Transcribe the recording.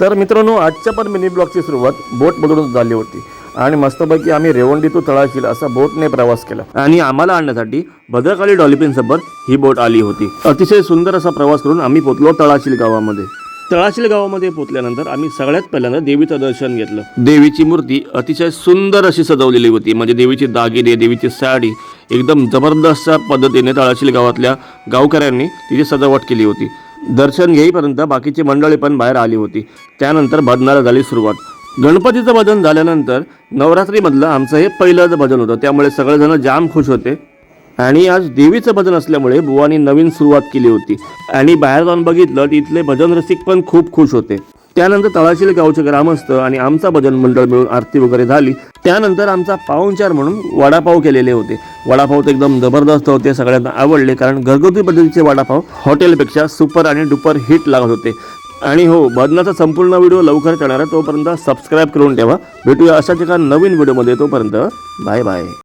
तर मित्रांनो आजच्या पण मिनी ब्लॉगची सुरुवात बोटमधूनच झाली होती. आणि मस्तपैकी आम्ही रेवंडी तो तळाशील असा बोटने प्रवास केला. आणि आम्हाला आणण्यासाठी भद्रकाली डॉल्फिनसोबत ही बोट आली होती. अतिशय सुंदर असा प्रवास करून आम्ही पोचलो तळाशील गावामध्ये. तळाशील गावामध्ये पोचल्यानंतर आम्ही सगळ्यात पहिल्यांदा देवीचं दर्शन घेतलं. देवीची मूर्ती अतिशय सुंदर अशी सजवलेली होती. म्हणजे देवीची दागिने देवीची साडी एकदम जबरदस्त पद्धतीने तळाशील गावातल्या गावकऱ्यांनी तिची सजावट केली होती. दर्शन घेईपर्यंत बाकीची मंडळी पण बाहेर आली होती. त्यानंतर भजनाला झाली सुरुवात. गणपतीचं भजन झाल्यानंतर नवरात्रीमधलं आमचं हे पहिलंच भजन होतं. त्यामुळे सगळेजण जाम खुश होते. आणि आज देवीचं भजन असल्यामुळे बुवानी नवीन सुरुवात केली होती. आणि बाहेर जाऊन बघितलं तिथले भजन रसिक पण खूप खुश होते. त्यानंतर तळाशील गावचे ग्रामस्थ आणि आमचा भजन मंडळ मिळून आरती वगैरे झाली. त्यानंतर आमचा पाहुणचार म्हणून वडापाव केलेले होते. वडापाव तर एकदम जबरदस्त होते सगळ्यांना आवडले कारण घरगुती पद्धतीचे वडापाव हॉटेलपेक्षा सुपर आणि डुपर हिट लागत होते. आणि हो भजनाचा संपूर्ण व्हिडिओ लवकर येणार आहे तोपर्यंत सबस्क्राईब करून ठेवा. भेटूया अशाच एका नवीन व्हिडिओमध्ये तोपर्यंत बाय बाय.